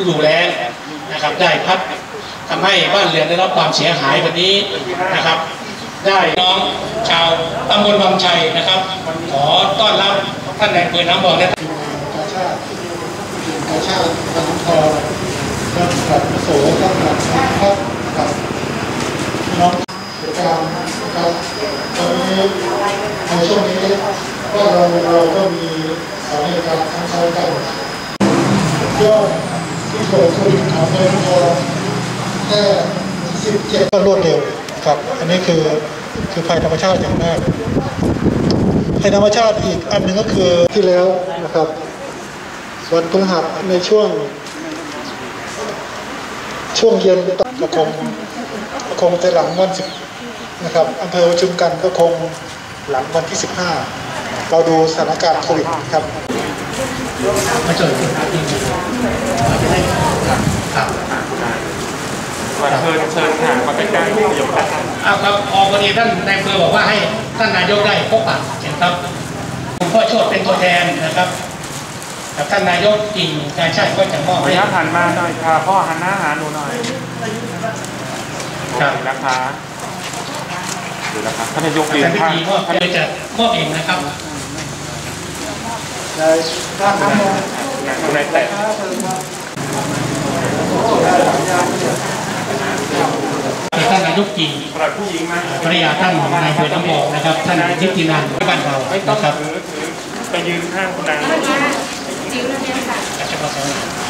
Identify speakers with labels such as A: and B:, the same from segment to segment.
A: ฤดูแล้งนะครับ ได้พัดทำให้บ้านเรือนได้รับความเสียหายวันนี้นะครับ ได้น้องชาวตำบลวังชัยนะครับ ขอต้อนรับท่านนายอำเภอน้ำบอกและ
B: กาชาติกาชาติพันธทองและกับโสกับกับครับกับน้องกิจกรรมนะครับตอนนี้ในช่วงนี้ก็เราเราก็มีสถานการณ์ทั้งเช้ากันยอด ที่เกิดขึ้นของเมืองทองแค่17ก็รวดเร็วครับ อันนี้คือคือภัยธรรมชาติอย่างแรกภัยธรรมชาติอีกอันหนึ่งก็คือที่แล้วนะครับวันพฤหัสในช่วง ช่วงเย็นก็คงก็คงจะหลังวันสิบนะครับอำเภอประชุมกันก็คงหลังวันที่ 15 เราดูสถานการณ์โควิดครับ
C: เชิญเชิญหามาใกล้ๆที่ยกกัน
A: เอาวครับออวันนี้ท่านนายอำเภอบอกว่าให้ท่านนายกได้พบปะเห็นครับผมพ่อโชดเป็นตัวแทนนะครับกับท่านนายกกิ่งการชาติก็จะมอบให้
C: ยะหันมาหน่อยค่ะพ่อหันหน้าหาหนูหน่อย
A: ครับ
C: นะคะดี๋ยวนะคะท่านนายกเรีย
A: ท่าน
C: ท่าน
A: ธีมอบเลยจะมอบเองนะ ครับ
C: ในแต่
A: ท่านนายกกิ่ง
C: สำหรับผู้หญิงมา
A: ภรรยาท่านนายอำเภอน้ำบอกนะครับ ท่านทิพย์ตินันท์บ้านเรา
C: ไม่ต้อง
A: นะครับ
C: ถือถือไปยืนข้างคุณนาง
A: เฉพาะ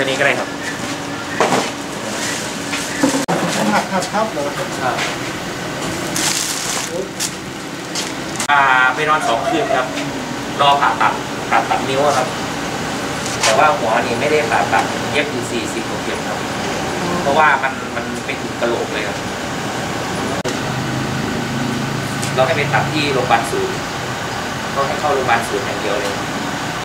C: ตัวนี้ก็ได้ครับ
B: หักหักครับเหรอ
D: อ่าไปนอนสองคืนครับ รอผ่าตัดผ่าตัดนิ้วอะครับ แต่ว่าหัวนี่ไม่ได้ผ่าตัดเย็บอยู่สี่สิบกว่าเข็มครับ เพราะว่ามันมันไปถึงกระโหลกเลยครับ เราให้ไปตัดที่โรงพยาบาลศูนย์ก็ให้เข้าโรงพยาบาลศูนย์อย่างเดียวเลย